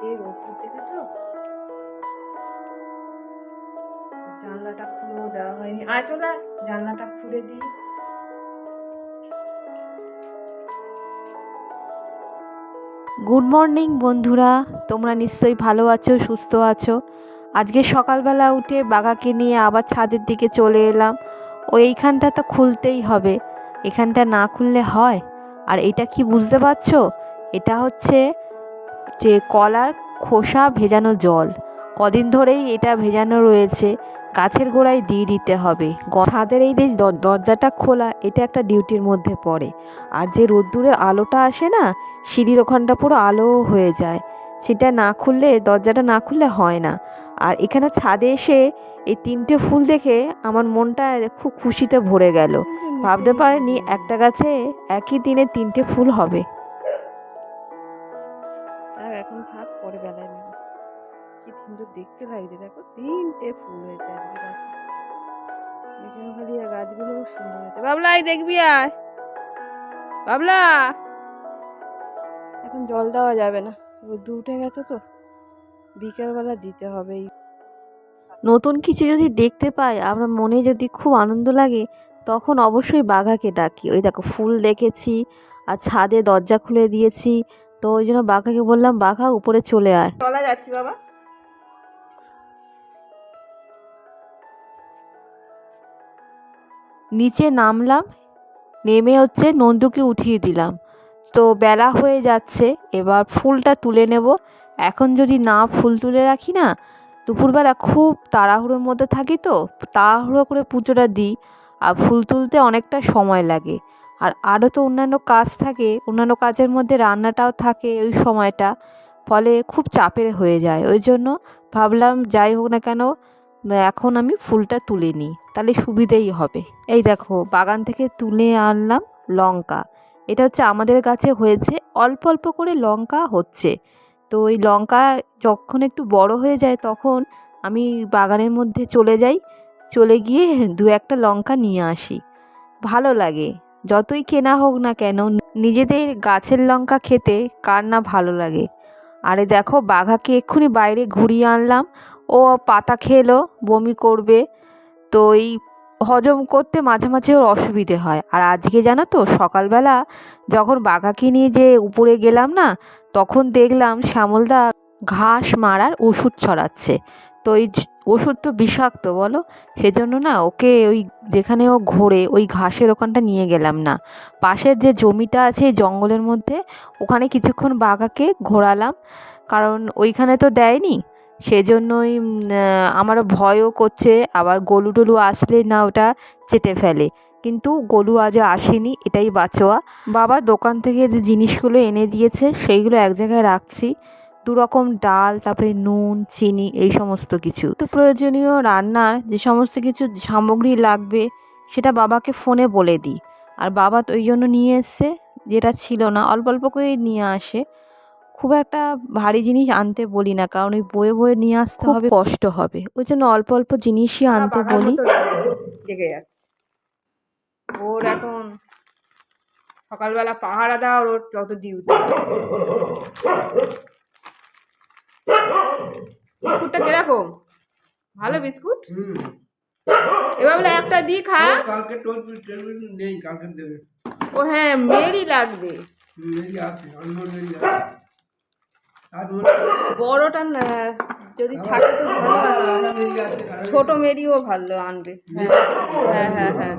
যে জানলাটা খুলেও দেওয়া হয়নি। চলে, জানলাটা খুলে দিই গুড মর্নিং বন্ধুরা। তোমরা নিশ্চয়ই ভালো আছো, সুস্থ আছো। আজকে সকালবেলা উঠে বাগাকে নিয়ে আবার ছাদের দিকে চলে এলাম। ও এইখানটা তো খুলতেই হবে। এখানটা না খুললে হয়? আর এটা কি বুঝতে পারছ? এটা হচ্ছে যে কলার খোসা ভেজানো জল। কদিন ধরেই এটা ভেজানো রয়েছে। গাছের গোড়ায় দিয়ে দিতে হবে। ছাদের এই যে দরজাটা খোলা, এটা একটা ডিউটির মধ্যে পড়ে। আর যে রোদ্দুরের আলোটা আসে না, সিঁড়ির ওখানটা পুরো আলো হয়ে যায়। সেটা না খুললে, দরজাটা না খুললে হয় না। আর এখানে ছাদে এসে এই তিনটে ফুল দেখে আমার মনটা খুব খুশিতে ভরে গেল। ভাবতে পারিনি একটা গাছে একই দিনে তিনটে ফুল হবে। লাগছে দেখো তিনটে ফুল হয়েছে আজকে গাছে। গাছগুলো খুব সুন্দর হয়েছে। দেখবি আর। বাবলা! এখন জল দেওয়া যাবে না। রোদ্দু উঠে গেছে তো। বিকেলবেলা দিতে হবে এই। নতুন কিছু যদি দেখতে পাই আমরা মনে যদি খুব আনন্দ লাগে তখন অবশ্যই বাঘাকে ডাকি। ওই দেখো ফুল দেখেছি আর ছাদে দরজা খুলে দিয়েছি। তো ওই জন্য বাঘাকে বললাম বাঘা উপরে চলে আয়। চলা যাচ্ছি বাবা। নিচে নামলাম, নেমে হচ্ছে নন্দুকে উঠিয়ে দিলাম। তো বেলা হয়ে যাচ্ছে, এবার ফুলটা তুলে নেব। এখন যদি না ফুল তুলে রাখি না, দুপুরবেলা খুব তাড়াহুড়োর মধ্যে থাকি তো, তাড়াহুড়ো করে পুজোটা দিই। আর ফুল তুলতে অনেকটা সময় লাগে। আর আরও তো অন্যান্য কাজ থাকে, অন্যান্য কাজের মধ্যে রান্নাটাও থাকে ওই সময়টা। ফলে খুব চাপের হয়ে যায়। ওই জন্য ভাবলাম যাই হোক না কেন এখন আমি ফুলটা তুলে নিই, তাহলে সুবিধেই হবে। এই দেখো, বাগান থেকে তুলে আনলাম লঙ্কা। এটা হচ্ছে আমাদের গাছে হয়েছে, অল্প অল্প করে লঙ্কা হচ্ছে। তো ওই লঙ্কা যখন একটু বড় হয়ে যায়, তখন আমি বাগানের মধ্যে চলে যাই, চলে গিয়ে দু একটা লঙ্কা নিয়ে আসি। ভালো লাগে, যতই কেনা হোক না কেন, নিজেদের গাছের লঙ্কা খেতে কার না ভালো লাগে। আরে দেখো, বাঘাকে এক্ষুনি বাইরে ঘুরিয়ে আনলাম ও পাতা খেলো, বমি করবে, তো এই হজম করতে মাঝে মাঝে ওর অসুবিধে হয়। আর আজকে জানো তো, সকালবেলা যখন বাঘাকে নিয়ে যে উপরে গেলাম না, তখন দেখলাম শ্যামলদা ঘাস মারার ওষুধ ছড়াচ্ছে। তো ওই ওষুধ তো বিষাক্ত বলো, সেজন্য না ওকে ওই যেখানে ও ঘোরে, ওই ঘাসের ওখানটা নিয়ে গেলাম না। পাশের যে জমিটা আছে এই জঙ্গলের মধ্যে, ওখানে কিছুক্ষণ বাঘাকে ঘোরালাম, কারণ ওইখানে তো দেয়নি। সেজন্যই আমারও ভয়ও করছে। আবার গলু টলু আসলে না ওটা চেটে ফেলে। কিন্তু গলু আজ আসেনি, এটাই বাঁচোয়া। বাবা দোকান থেকে যে জিনিসগুলো এনে দিয়েছে, সেইগুলো এক জায়গায় রাখছি। দু রকম ডাল, তারপরে নুন, চিনি, এই সমস্ত কিছু। তো প্রয়োজনীয় রান্নার যে সমস্ত কিছু সামগ্রী লাগবে, সেটা বাবাকে ফোনে বলে দিই। আর বাবা তো ওই জন্য নিয়ে এসছে, যেটা ছিল না, অল্প অল্প করেই নিয়ে আসে। খুব একটা ভারী জিনিস আনতে বলি না কারণ ওই বয়ে বয়ে নিয়ে আসতে হবে। কষ্ট হবে। ওই জন্য অল্প অল্প জিনিসই আনতে বলি। জেগে যাচ্ছে। ওর এখন সকালবেলা পাহারা দেওয়া ওর যত ডিউটি বিস্কুটটা কীরকম? ভালো বিস্কুট? এবার বলে একটা দি খা। কালকে নেই কালকে দেবে। ও হ্যাঁ মেরি লাগবে। মেরি আছে অন্য মেরি আছে। বড়টা না যদি থাকে তো ভালো। আছে আর ছোট মেরিও ভালো আনবে। হ্যাঁ হ্যাঁ হ্যাঁ হ্যাঁ।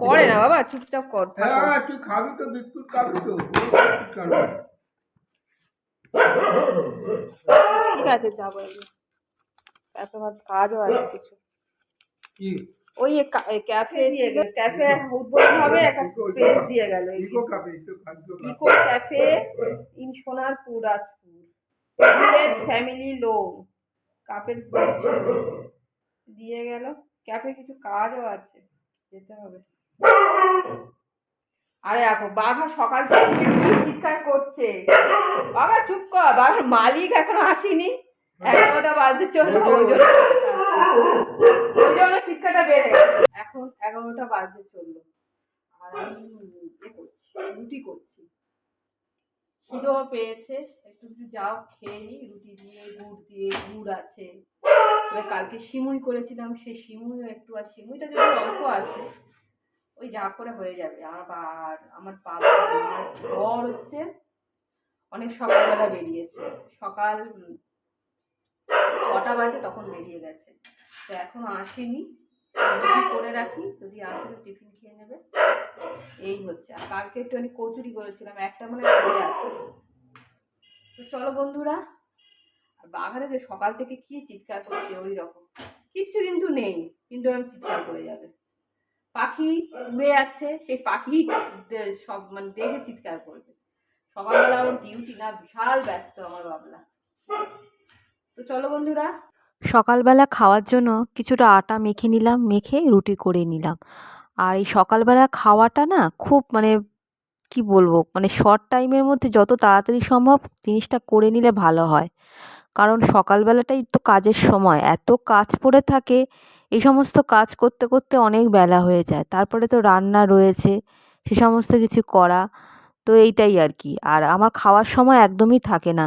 করে না বাবা চুপচাপ কর হ্যাঁ তুই খাবি তো বিস্কুট খাবি তো ঠিক আছে যাব। এত আমার কাজও আছে কিছু। কি? ওই ক্যাফে দিয়ে গেল ক্যাফে উদ্বোধন হবে একটা পেজ দিয়ে গেল ইকো খাবে eco cafe in Sonarpur Rajpur. Village family loan কাপের দিয়ে গেল ক্যাফে কিছু কাজও আছে যেতে হবে। আরে দেখো বাঘা সকাল থেকে চিৎকার করছে? বাঘা চুপ কর বাঘার মালিক এখনও আসেনি। এগারোটা বাজে চলল ওই জন্য চিৎকারটা বেড়ে গেছে। এখন এগারোটা বাজে চলল। আর আমি ইয়ে করছি, রুটি করছি। খিদেও পেয়েছে। একটু একটু যাও, খেয়ে নিই রুটি দিয়ে, গুড় দিয়ে, গুড় আছে। এবার কালকে সিমুই করেছিলাম, সেই সিমুইও একটু আছে সিমুইটা যদি অল্প আছে, ওই যা করে হয়ে যাবে। আর আমার বাবা আমার বর হচ্ছে, অনেক সকালবেলা বেরিয়েছে। সকাল ছটা বাজে তখন বেরিয়ে গেছে। তো এখনও আসেনি। করে রাখি? যদি আসে তো টিফিন খেয়ে নেবে। এই হচ্ছে। আর কালকে একটু আমি কচুরি করেছিলাম। একটা মানে পড়ে আছে। তো চলো বন্ধুরা, আর বাঘারে যে সকাল থেকে কি চিৎকার করছে ওই রকম। কিচ্ছু কিন্তু নেই। কিন্তু আমি চিৎকার করে যাবে। পাখি উড়ে যাচ্ছে। সেই পাখি সব মানে দেখে চিৎকার করবে। সকালবেলা আমার ডিউটি না, বিশাল ব্যস্ত আমার বাবলা তো চলো বন্ধুরা। সকালবেলা খাওয়ার জন্য কিছুটা আটা মেখে নিলাম, মেখে রুটি করে নিলাম। আর এই সকালবেলা খাওয়াটা না খুব মানে কি বলব মানে শর্ট টাইমের মধ্যে যত তাড়াতাড়ি সম্ভব জিনিসটা করে নিলে ভালো হয়। কারণ সকালবেলাটাই তো কাজের সময়, এত কাজ পড়ে থাকে, এই সমস্ত কাজ করতে করতে অনেক বেলা হয়ে যায়। তারপরে তো রান্না রয়েছে, সে সমস্ত কিছু করা, তো এইটাই আর কি। আর আমার খাওয়ার সময় একদমই থাকে না।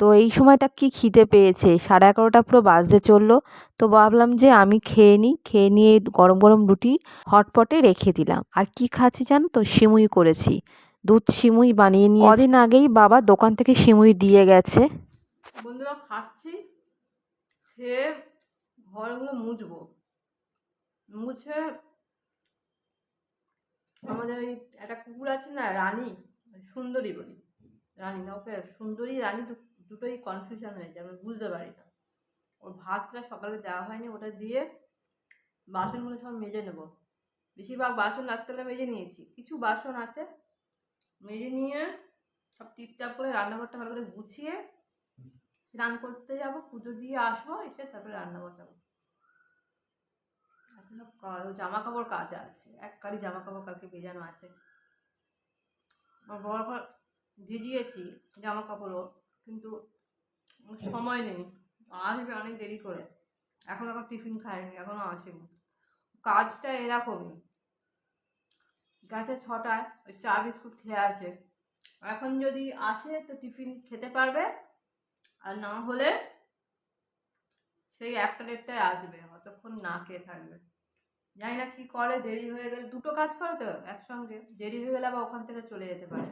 তো এই সময়টা কি খিদে পেয়েছে? সাড়ে এগারোটা পুরো বাজতে চলল। তো ভাবলাম যে আমি খেয়ে নিই। খেয়ে নিয়ে গরম গরম রুটি হটপটে রেখে দিলাম। আর কি খাচ্ছি জানো তো? সিমুই করেছি। দুধ সিমুই বানিয়ে নিয়ে কদিন আগেই বাবা দোকান থেকে সিমুই দিয়ে গেছে। বন্ধুরা খাচ্ছি। খেয়ে ঘরগুলো মুছবো। মুছে আমাদের ওই একটা কুকুর আছে না রানী সুন্দরী বলি। রানী না ওকে সুন্দরী রানী দুটোই কনফিউশন হয়েছে আমি বুঝতে পারি না। ওর ভাতটা সকালে দেওয়া হয়নি, ওটা দিয়ে বাসনগুলো সব মেজে নেব। বেশিরভাগ বাসন রাত্রেবেলা মেজে নিয়েছি, কিছু বাসন আছে, মেজে নিয়ে সব টিপটাপ করে রান্নাঘরটা ভালো করে গুছিয়ে স্নান করতে যাব, পুজো দিয়ে আসব, এসে তারপরে রান্না বসাবো। জামা কাপড় কাচা আছে, এক কারি জামা কাপড় কালকে ভেজানো আছে। আমার বড় ঘর ভিজিয়েছি জামা কাপড়ও কিন্তু সময় নেই। আসবে অনেক দেরি করে। এখন এখন টিফিন খায়নি এখনও আসেনি। কাজটা এরকমই। গাছে ছটায়, ওই চা বিস্কুট খেয়ে আছে। এখন যদি আসে তো টিফিন খেতে পারবে, আর না হলে সেই একটা ডেটটায় আসবে, অতক্ষণ না খেয়ে থাকবে। জানি না কী করে, দেরি হয়ে গেলে দুটো কাজ করে তো একসঙ্গে। দেরি হয়ে গেলে আবার ওখান থেকে চলে যেতে পারে।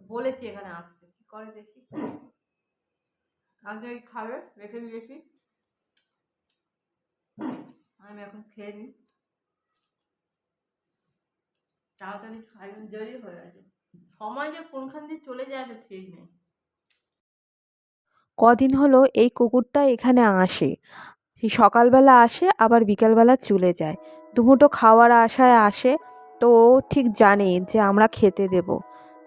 বলেছি এখানে আসতে, কী করে দেখি। আগে ওই খাবে, রেখে দিয়েছি আমি এখন খেয়ে নিই। তাড়াতাড়ি খাই দেরি হয়ে গেছে। সময় যে কোনখান দিয়ে চলে যায় ঠিক নেই। কদিন হলো এই কুকুরটা এখানে আসে। সকালবেলা আসে, আবার বিকালবেলা চলে যায়। দুমুটো খাওয়ার আশায় আসে, তো ও ঠিক জানে যে আমরা খেতে দেব।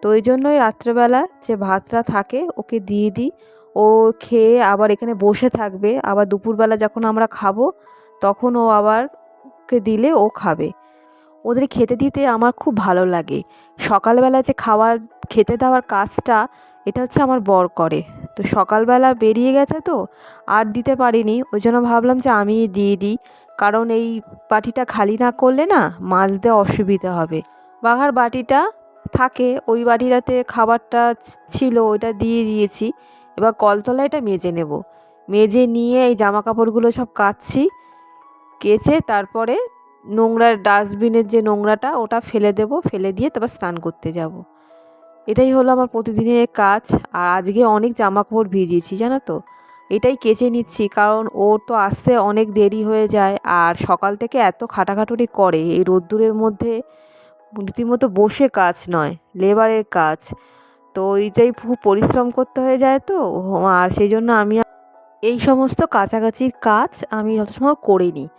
তো ওই জন্যই রাত্রেবেলা যে ভাতটা থাকে, ওকে দিয়ে দিই। ও খেয়ে আবার এখানে বসে থাকবে। আবার দুপুরবেলা যখন আমরা খাব, তখন ও আবার ওকে দিলে ও খাবে। ওদের খেতে দিতে আমার খুব ভালো লাগে। সকালবেলা যে খাবার খেতে দেওয়ার কাজটা, এটা হচ্ছে আমার বর করে। তো সকালবেলা বেরিয়ে গেছে তো, আর দিতে পারিনি। ওই জন্য ভাবলাম যে আমি দিয়ে দিই। কারণ এই বাটিটা খালি না করলে না মাছ দেওয়া অসুবিধা হবে। বাঘার বাটিটা থাকে, ওই বাটিটাতে খাবারটা ছিল, ওইটা দিয়ে দিয়েছি। এবার কলতলায় এটা মেজে নেব। মেজে নিয়ে এই জামা কাপড়গুলো সব কাচ্ছি, কেচে তারপরে নোংরার ডাস্টবিনের যে নোংরাটা ওটা ফেলে দেব, ফেলে দিয়ে তারপর স্নান করতে যাব। এটাই হলো আমার প্রতিদিনের কাজ, আর আজকে অনেক জামা কাপড় ভিজিয়েছি, জানো তো? এটাই কেচে নিচ্ছি, কারণ ওর তো আসতে অনেক দেরি হয়ে যায়, আর সকাল থেকে এত খাটাখাটুনি করে, এই রোদ্দুরের মধ্যে রীতিমতো বসে কাজ নয়, লেবারের কাজ। তো এইটাই খুব পরিশ্রম করতে হয়ে যায় তো, আর সেই জন্য আমি এই সমস্ত কাছাকাছির কাজ আমি সবসময় করে নিই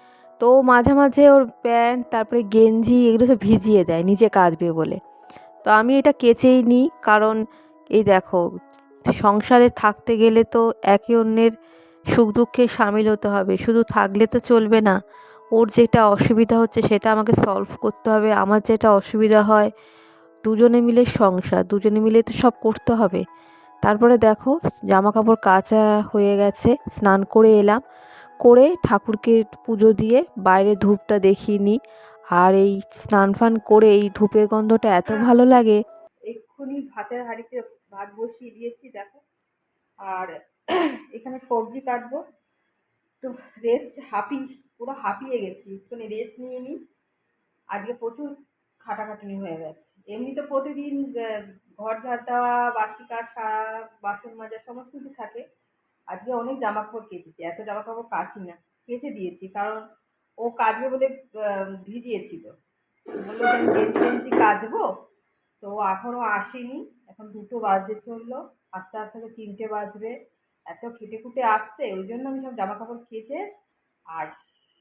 তো মাঝে মাঝে ওর প্যান্ট, তারপরে গেঞ্জি এগুলো সব ভিজিয়ে দেয়, নিজে কাচবে বলে। তো আমি এটা কেচেই নিই কারণ এই দেখো, সংসারে থাকতে গেলে তো একে অন্যের সুখ দুঃখে সামিল হতে হবে, শুধু থাকলে তো চলবে না। ওর যেটা অসুবিধা হচ্ছে সেটা আমাকে সলভ করতে হবে, আমার যেটা অসুবিধা হয় দুজনে মিলে সংসার, দুজনে মিলে তো সব করতে হবে। তারপরে দেখো জামা কাপড় কাচা হয়ে গেছে, স্নান করে এলাম। করে ঠাকুরকে পুজো দিয়ে বাইরে ধূপটা দেখিয়ে নিই। আর এই স্নান ফান করে এই ধূপের গন্ধটা এত ভালো লাগে। এক্ষুনি ভাতের হাঁড়িতে ভাত বসিয়ে দিয়েছি, দেখো। আর এখানে সবজি কাটবো। তো রেস্ট হাঁপি, পুরো হাঁপিয়ে গেছি। একটুখানি রেস্ট নিয়ে নিই। আজকে প্রচুর খাটাখাটুনি হয়ে গেছে। এমনি তো প্রতিদিন ঘর ঝাড় দেওয়া বাসি কাজ সারা, বাসন মাজা সমস্ত কিছু থাকে। আজকে অনেক জামা কাপড় কেচেছি, এত জামা কাপড় কাচি না, কেচে দিয়েছি। কারণ ও কাচবে বলে ভিজিয়েছিল। গেঞ্জি কাচবো? তো এখনও আসেনি। এখন দুটো বাজতে চলল, আস্তে আস্তে করে তিনটে বাজবে। এত খেটে খুটে আসছে, ওই জন্য আমি সব জামা কাপড় কেচে, আর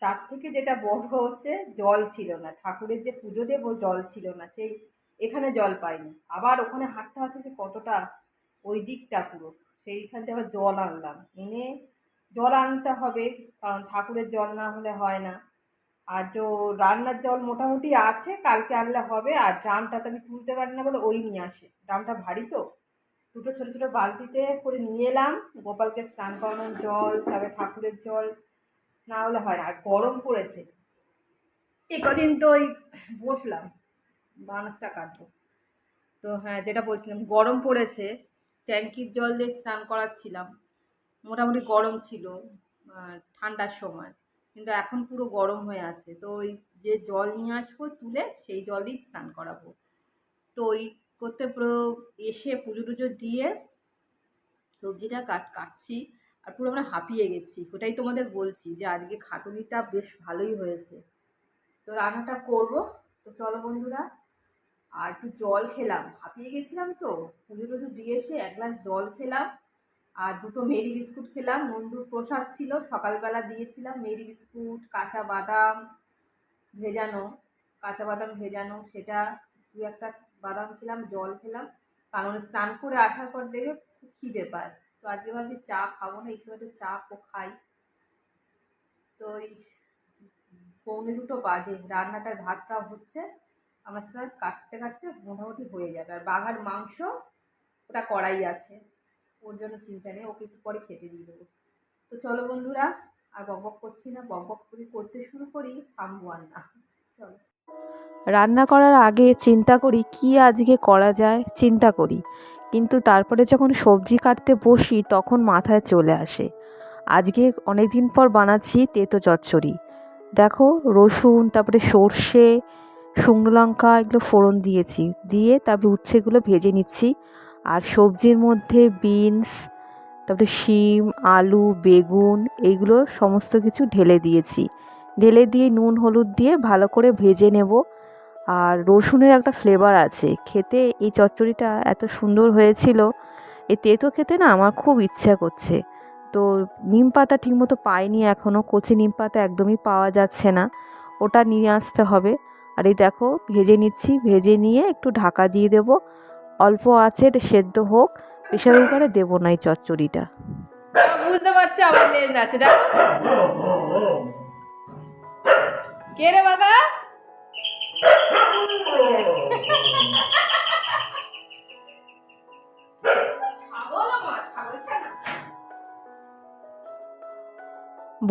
তার থেকে যেটা বড় হচ্ছে, জল ছিল না। ঠাকুরের যে পুজো দেবো, জল ছিল না। সেই এখানে জল পাইনি। আবার ওখানে হাঁটতে হাঁটতে যে কতটা ওই দিকটা পুরো সেইখান থেকে আবার জল আনলাম। এনে জল আনতে হবে, কারণ ঠাকুরের জল না হলে হয় না। আর যে রান্নার জল মোটামুটি আছে, কালকে আনলে হবে, আর ড্রামটা তো আমি তুলতে পারি না বলে ওই নিয়ে আসে। ড্রামটা ভারী তো। দুটো ছোটো ছোটো বালতিতে করে নিয়ে এলাম, গোপালকে স্নান করানোর জল, তারপরে ঠাকুরের জল, না হলে হয় না। আর গরম পড়েছে। এ কদিন তো ওই বসলাম। বানাসটা কাটবো। তো হ্যাঁ যেটা বলছিলাম, গরম পড়েছে, ট্যাঙ্কির জল দিয়ে স্নান করাচ্ছিলাম। মোটামুটি গরম ছিল ঠান্ডার সময়, কিন্তু এখন পুরো গরম হয়ে আছে। তো ওই যে জল নিয়ে আসব, তুলে সেই জল দিয়েই স্নান করাবো। তো ওই করতে পুরো এসে পুজো টুজো দিয়ে সবজিটা কাট, কাটছি, আর পুরো আমরা হাঁপিয়ে গেছি। ওটাই তোমাদের বলছি যে আজকে খাটুনিটা বেশ ভালোই হয়েছে। তো রান্নাটা করব। তো চলো বন্ধুরা আর একটু জল খেলাম। হাঁপিয়ে গেছিলাম তো, পুজো টুজো দিয়ে এসে এক গ্লাস জল খেলাম আর দুটো মেরি বিস্কুট খেলাম। নন্দুর প্রসাদ ছিল, সকালবেলা দিয়েছিলাম মেরি বিস্কুট, কাঁচা বাদাম ভেজানো, কাঁচা বাদাম ভেজানো, সেটা দু একটা বাদাম খেলাম, জল খেলাম। কারণ স্নান করে আসার পর দেখে খুব খিদে পায়। তো আজকে ভাবছি চা খাব না, এই সময় একটু চা খাই। তো ওই পৌনে দুটো বাজে, রান্নাটার ভাতটা হচ্ছে। আমার স্নাচ কাটতে কাটতে মোটামুটি হয়ে যাবে। আর বাঘার মাংস, ওটা কড়াই আছে। ওর জন্য চিন্তা নেই, ওকে একটু পরে খেতে দিয়ে দেবো। তো চলো বন্ধুরা, আর বকবক করছি না বকবক করে করতে শুরু করি, থামবো আর না। চলো। রান্না করার আগে চিন্তা করি, কি আজকে করা যায়, চিন্তা করি। কিন্তু তারপরে যখন সবজি কাটতে বসি, তখন মাথায় চলে আসে। আজকে অনেক দিন পর বানাচ্ছি তেতো চচ্চড়ি। দেখো, রসুন, তারপরে সর্ষে শুকনো লঙ্কা এগুলো ফোড়ন দিয়েছি। দিয়ে তারপরে উচ্ছেগুলো ভেজে নিচ্ছি। আর সবজির মধ্যে বিনস, তারপরে শিম, আলু, বেগুন এইগুলো সমস্ত কিছু ঢেলে দিয়েছি। ঢেলে দিয়ে নুন, হলুদ দিয়ে ভালো করে ভেজে নেব। আর রসুনের একটা ফ্লেভার আছে। খেতে এই চচ্চড়িটা এত সুন্দর হয়েছিল। এই তেতো খেতে না আমার খুব ইচ্ছা করছে। তো নিম পাতা ঠিকমতো পাইনি এখনও কচি নিম পাতা একদমই পাওয়া যাচ্ছে না। ওটা নিয়ে আসতে হবে। আর এই দেখো ভেজে নিচ্ছি ভেজে নিয়ে একটু ঢাকা দিয়ে দেব। অল্প আছে সেদ্ধ হোক প্রেশার কুকারে দেবো না এই চচ্চড়িটা। বুঝতে পারছি লেজ আছে দেখো। কে রে বাবা?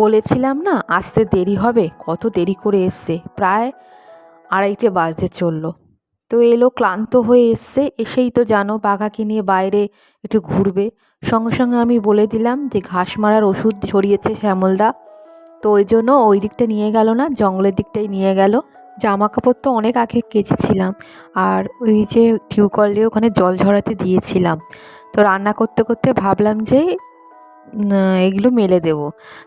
বলেছিলাম না আসতে দেরি হবে কত দেরি করে এসছে। প্রায় আড়াইটে বাজতে চলল। তো এলো ক্লান্ত হয়ে এসছে, এসেই তো জানো বাঘাকে নিয়ে বাইরে একটু ঘুরবে। সঙ্গে সঙ্গে আমি বলে দিলাম যে ঘাস মারার ওষুধ ছড়িয়েছে শ্যামলদা। তো ওই জন্য ওই দিকটা নিয়ে গেল না, জঙ্গলের দিকটাই নিয়ে গেল। জামা কাপড় তো অনেক আগে কেচেছিলাম। আর ওই যে টিউকল দিয়ে ওখানে জল ঝরাতে দিয়েছিলাম। তো রান্না করতে করতে ভাবলাম যে এগুলো মেলে দেবো।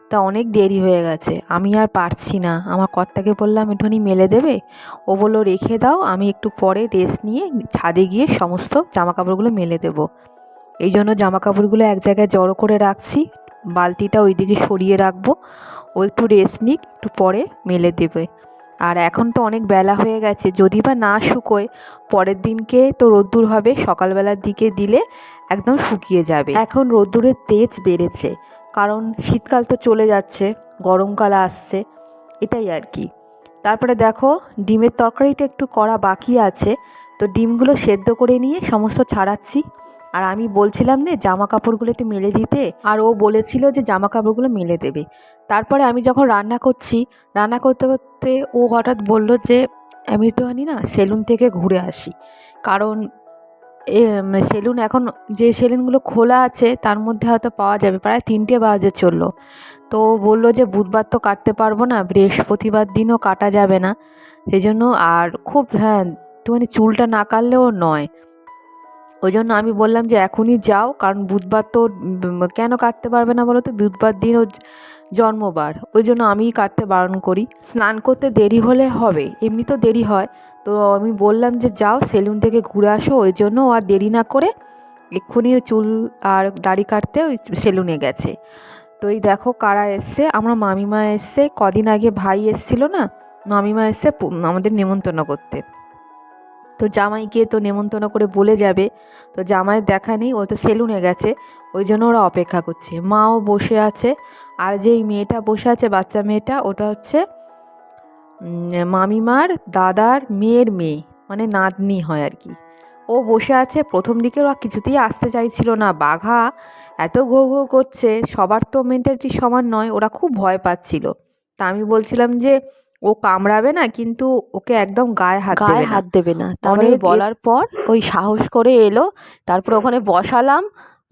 তা অনেক দেরি হয়ে গেছে, আমি আর পারছি না। আমার কর্তাকে বললাম একটুখানি মেলে দেবে? ও বলল, রেখে দাও, আমি একটু পরে রেস্ট নিয়ে ছাদে গিয়ে সমস্ত জামা কাপড়গুলো মেলে দেবো। এই জন্য জামা কাপড়গুলো এক জায়গায় জড়ো করে রাখছি, বালতিটা ওইদিকে সরিয়ে রাখব। ও একটু রেস্ট নিক, একটু পরে মেলে দেবে। আর এখন তো অনেক বেলা হয়ে গেছে, যদি বা না শুকোয়, পরের দিনকে তো রোদ্দুর হবে, সকালবেলার দিকে দিলে একদম শুকিয়ে যাবে। এখন রোদ্দুরের তেজ বেড়েছে, কারণ শীতকাল তো চলে যাচ্ছে, গরমকাল আসছে, এটাই আর কি। তারপরে দেখো, ডিমের তরকারিটা একটু করা বাকি আছে, তো ডিমগুলো সেদ্ধ করে নিয়ে সমস্ত ছাড়াচ্ছি আর আমি বলছিলাম না জামা কাপড়গুলো একটু মেলে দিতে। আর ও বলেছিল যে জামা কাপড়গুলো মেলে দেবে। তারপরে আমি যখন রান্না করছি, রান্না করতে করতে ও হঠাৎ বলল যে, আমি একটুখানি না, সেলুন থেকে ঘুরে আসি। কারণ সেলুন এখন, যে সেলুনগুলো খোলা আছে, তার মধ্যে হয়তো পাওয়া যাবে। প্রায় তিনটে বাজে চলল। তো বলল যে, বুধবার তো কাটতে পারব না, বৃহস্পতিবার দিনও কাটা যাবে না। সেই জন্য আর খুব হ্যাঁ একটুখানি চুলটা না কাটলেও নয়। ওই জন্য আমি বললাম যে এখনই যাও, কারণ বুধবার তো কেন কাটতে পারবে না বলো তো? বুধবার দিন ওর জন্মবার। ওই জন্য আমিই কাটতে বারণ করি। স্নান করতে দেরি হলে হবে, এমনি তো দেরি হয়। তো আমি বললাম যে যাও, সেলুন থেকে ঘুরে আসো ওই জন্য আর দেরি না করে এক্ষুনি চুল আর দাড়ি কাটতে ওই সেলুনে গেছে। তো এই দেখো কারা এসছে, আমরা মামিমা এসছে, কদিন আগে ভাই এসছিল না, মামিমা এসছে আমাদের নেমন্তন্ন করতে। তো জামাইকে তো নেমন্তন্ন করে বলে যাবে। তো জামাইয়ের দেখা নেই, ও তো সেলুনে গেছে। ওই জন্য ওরা অপেক্ষা করছে। মাও বসে আছে। আর যেই মেয়েটা বসে আছে, বাচ্চা মেয়েটা, ওটা হচ্ছে মামিমার দাদার মেয়ের মেয়ে মানে নাতনি হয় আর কি। ও বসে আছে, প্রথম দিকে ওরা কিছুতেই আসতে চাইছিল না। বাঘা এত ঘো ঘো করছে, সবার তো মেন্টালিটি সমান নয়, ওরা খুব ভয় পাচ্ছিল। তা আমি বলছিলাম যে ও কামড়াবে না কিন্তু ওকে একদম গায়ে হাত গায়ে হাত দেবে না। এ- বলার পর ওই সাহস করে এলো। তারপর ওখানে বসালাম।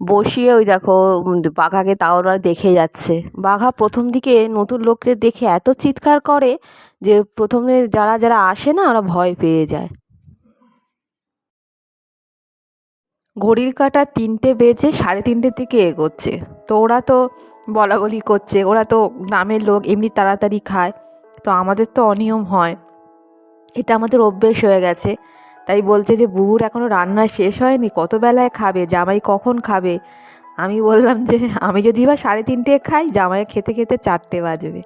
বসিয়ে ওই দেখো বাঘাকে তাও ওরা দেখে যাচ্ছে। বাঘা প্রথম দিকে নতুন লোকদের দেখে এত চিৎকার করে যে প্রথমে যারা যারা আসে না ওরা ভয় পেয়ে যায়। ঘড়ির কাটা তিনটে বেজে সাড়ে তিনটের দিকে এগোচ্ছে। তো ওরা তো বলা বলি করছে ওরা তো গ্রামের লোক এমনি তাড়াতাড়ি খায়। তো আমাদের তো অনিয়ম হয়। এটা আমাদের অভ্যেস হয়ে গেছে। তাই বলছে যে, বুবুর এখনও রান্না শেষ হয়নি কত বেলায় খাবে? জামাই কখন খাবে? আমি বললাম যে, আমি যদি বা সাড়ে তিনটে খাই, জামাই খেতে খেতে চারটে বাজবে।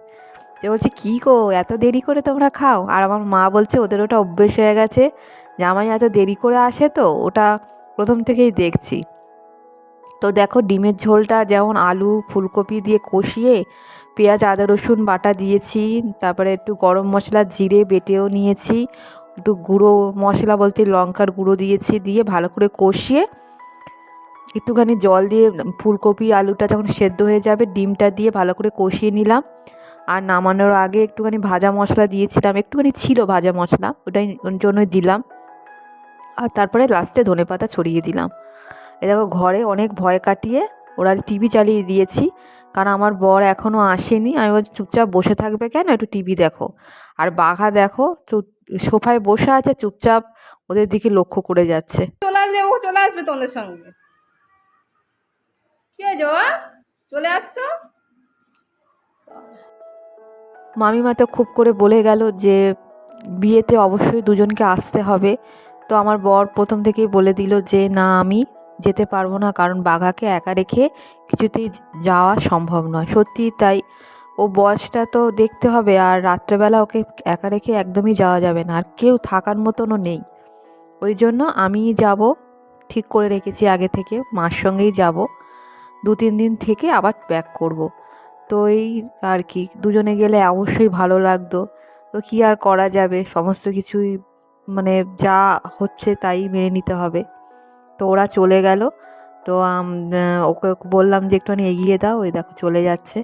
যে বলছে, কী গো, এত দেরি করে তোমরা খাও? আর আমার মা বলছে, ওদের ওটা অভ্যেস হয়ে গেছে। জামাই এত দেরি করে আসে তো, ওটা প্রথম থেকেই দেখছি। তো দেখো, ডিমের ঝোলটা যেমন আলু, ফুলকপি দিয়ে কষিয়ে পেঁয়াজ, আদা, রসুন বাটা দিয়েছি, তারপরে একটু গরম মশলা, জিরে, বেটেও নিয়েছি, একটু গুঁড়ো মশলা বলতে লঙ্কার গুঁড়ো দিয়েছি, দিয়ে ভালো করে কষিয়ে একটুখানি জল দিয়ে ফুলকপি, আলুটা যখন সেদ্ধ হয়ে যাবে, ডিমটা দিয়ে ভালো করে কষিয়ে নিলাম। আর নামানোর আগে একটুখানি ভাজা মশলা দিয়েছিলাম, একটুখানি ছিল ভাজা মশলা, ওটাই ওর জন্যই দিলাম। আর তারপরে লাস্টে ধনে পাতা ছড়িয়ে দিলাম। এ দেখো, ঘরে অনেক ভয় কাটিয়ে ওরা টিভি চালিয়ে দিয়েছি। কারণ আমার বর এখনও আসেনি। আমি বলছি চুপচাপ বসে থাকবে কেন? একটু টিভি দেখো। আর বাঘা দেখো সোফায় বসে আছে চুপচাপ ওদের দিকে লক্ষ্য করে যাচ্ছে। চলে আসবে ও চলে আসবে তোমাদের সঙ্গে। কি হয়েছে চলে আসছো? মামিমা তো খুব করে বলে গেল যে বিয়েতে অবশ্যই দুজনকে আসতে হবে। তো আমার বর প্রথম থেকেই বলে দিল যে না আমি যেতে পারব না, কারণ বাঘাকে একা রেখে কিছুতেই যাওয়া সম্ভব নয়। সত্যি তাই। ও বয়সটা তো দেখতে হবে, আর রাত্রেবেলা ওকে একা রেখে একদমই যাওয়া যাবে না, আর কেউ থাকার মতনও নেই। ওই জন্য আমি যাব, ঠিক করে রেখেছি আগে থেকে, মার সঙ্গেই যাব। দু তিন দিন থেকে আবার ব্যাক করব। তো এই আর কি, দুজনে গেলে অবশ্যই ভালো লাগতো। তো কী আর করা যাবে, সমস্ত কিছুই মানে যা হচ্ছে তাই মেনে নিতে হবে। তো ওরা চলে গেল। তো ওকে বললাম যে একটুখানি এগিয়ে দাও, ওই দেখো চলে যাচ্ছে।